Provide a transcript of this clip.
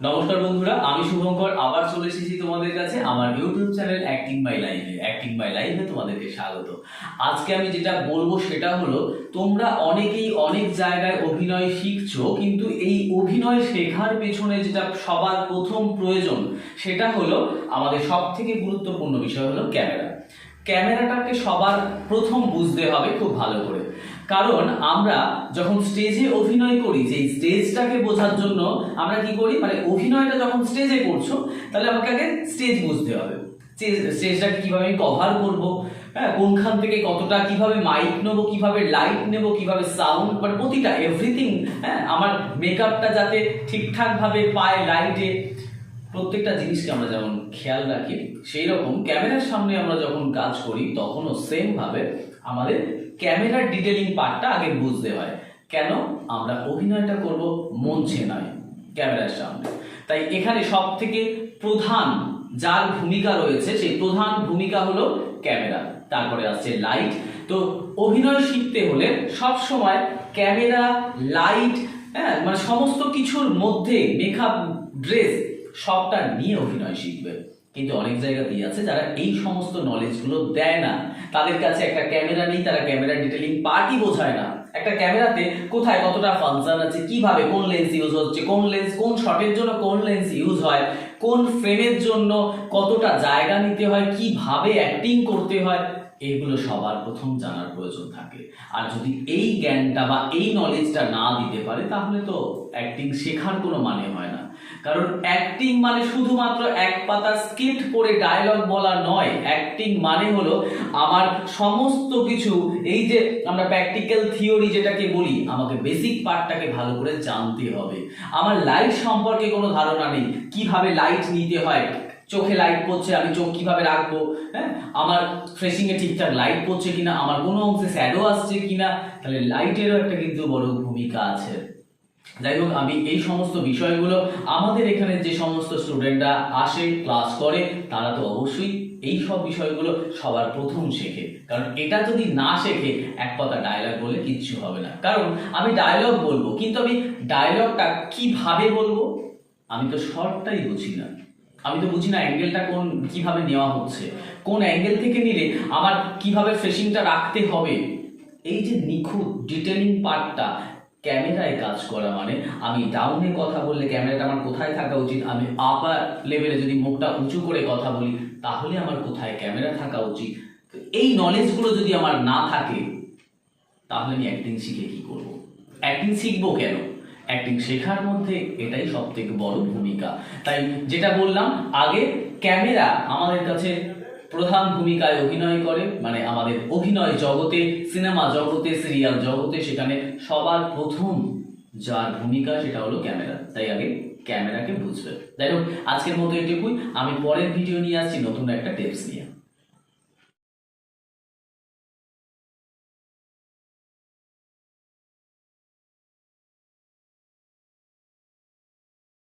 নমস্কার বন্ধুরা, আমি শুভঙ্কর, আবার চলে এসেছি তোমাদের কাছে আমার ইউটিউব চ্যানেল অ্যাক্টিং বাই লাইভে অ্যাক্টিং বাই লাইভে তোমাদেরকে স্বাগত। আজকে আমি যেটা বলব সেটা হলো, তোমরা অনেকেই অনেক জায়গায় অভিনয় শিখছো, কিন্তু এই অভিনয় শেখার পেছনে যেটা সবার প্রথম প্রয়োজন, সেটা হলো আমাদের সব থেকে গুরুত্বপূর্ণ বিষয় হলো ক্যামেরা। ক্যামেরাটাকে সবার প্রথম বুঝতে হবে খুব ভালো করে। কারণ আমরা যখন স্টেজে অভিনয় করি যে স্টেজটাকে বোঝার জন্য আমরা কি করি? মানে অভিনয়টা যখন স্টেজে করছ, তাহলে আমাকে আগে স্টেজ বুঝতে হবে। স্টেজটাকে কীভাবে আমি কভার করব? হ্যাঁ কোনখান থেকে কতটা কীভাবে মাইক নেব, কীভাবে লাইট নেব, কীভাবে সাউন্ড মানে প্রতিটা এভরিথিং হ্যাঁ আমার মেকআপটা যাতে ঠিকঠাকভাবে পায় লাইটে প্রত্যেকটা জিনিসকে আমরা যেমন খেয়াল রাখি সেই রকম ক্যামেরার সামনে আমরা যখন কাজ করি, তখনও সেম ভাবে আমাদের ক্যামেরার ডিটেলিং পার্টটা আগে বুঝতে হয়। কেন? আমরা অভিনয়টা করব মঞ্চে নয় ক্যামেরার সামনে। তাই এখানে সব থেকে প্রধান যার ভূমিকা রয়েছে, সেই প্রধান ভূমিকা হলো ক্যামেরা। তারপরে আসছে লাইট তো অভিনয় শিখতে হলে সব সময় ক্যামেরা লাইট হ্যাঁ মানে সমস্ত কিছুর মধ্যে মেকআপ ড্রেস সবটা নিয়ে অভিনয় শিখবে। কিন্তু অনেক জায়গাতেই আছে যারা এই সমস্ত নলেজগুলো দেয় না। তাদের কাছে একটা ক্যামেরা নেই, তারা ক্যামেরা ডিটেলিং পার্টই বোঝায় না। একটা ক্যামেরাতে কোথায় কতটা ফাংশন আছে, কীভাবে, কোন লেন্স ইউজ হচ্ছে, কোন লেন্স কোন শটের জন্য কোন লেন্স ইউজ হয়, কোন ফ্রেমের জন্য কতটা জায়গা নিতে হয়, কীভাবে অ্যাক্টিং করতে হয় এগুলো সবার প্রথম জানার প্রয়োজন থাকে। আর যদি এই জ্ঞানটা বা এই নলেজটা না দিতে পারে, তাহলে তো অ্যাক্টিং শেখার কোনো মানে হয় না। কারণ অ্যাক্টিং মানে শুধুমাত্র এক পাতা স্ক্রিপ্ট পড়ে ডায়লগ বলা নয়। অ্যাক্টিং মানে হলো আমার সমস্ত কিছু, এই যে আমরা প্র্যাকটিক্যাল থিওরি যেটাকে বলি, আমাকে বেসিক পার্টটাকে ভালো করে জানতে হবে। আমার লাইট সম্পর্কে কোনো ধারণা নেই। কীভাবে লাইট নিতে হয়? চোখে লাইট পড়ছে, আমি চোখ কীভাবে রাখব? হ্যাঁ? আমার ফ্রেশিং এ ঠিকঠাক লাইট পড়ছে কিনা? আমার কোনো অংশে শ্যাডো আসছে কিনা? তাহলে লাইটেরও একটা কিন্তু বড় ভূমিকা আছে। যাই হোক, আমি এই সমস্ত বিষয়গুলো আমাদের এখানে যে সমস্ত স্টুডেন্টরা আসে ক্লাস করে, তারা তো অবশ্যই এই সব বিষয়গুলো সবার প্রথম শেখে। কারণ এটা যদি না শেখে, এক কথা ডায়লগ বলে কিচ্ছু হবে না। কারণ আমি ডায়লগ বলব, কিন্তু আমি ডায়লগটা কীভাবে বলব? আমি তো শর্টটাই বুঝি না। আমি তো বুঝি না অ্যাঙ্গেলটা কোন, কীভাবে নেওয়া হচ্ছে। কোন অ্যাঙ্গেল থেকে নিলে আমার কীভাবে ফ্রেশিংটা রাখতে হবে। এই যে নিখুঁত ডিটেলিং পার্টটা ক্যামেরায় কাজ করা মানে আমি ডাউনে কথা বললে ক্যামেরাটা আমার কোথায় থাকা উচিত? আমি আপার লেভেলে যদি মুখটা উঁচু করে কথা বলি, তাহলে আমার কোথায় ক্যামেরা থাকা উচিত? এই নলেজগুলো যদি আমার না থাকে, তাহলে আমি অ্যাক্টিং শিখে কি করব? অ্যাক্টিং শিখব কেন? অ্যাক্টিং শেখার মধ্যে এটাই সব থেকে বড় ভূমিকা। তাই যেটা বললাম, আগে ক্যামেরা আমাদের কাছে প্রধান ভূমিকায় অভিনয় করে মানে আমাদের অভিনয় জগতে, সিনেমা জগতে, সিরিয়াল জগতে, সেখানে সবার প্রথম যার ভূমিকা সেটা হলো ক্যামেরা। তাই আগে ক্যামেরাকে বুঝবে। যাই হোক, আজকের মতো এটুকুই। আমি পরের ভিডিও নিয়ে আসছি, নতুন একটা টিপস নিয়ে।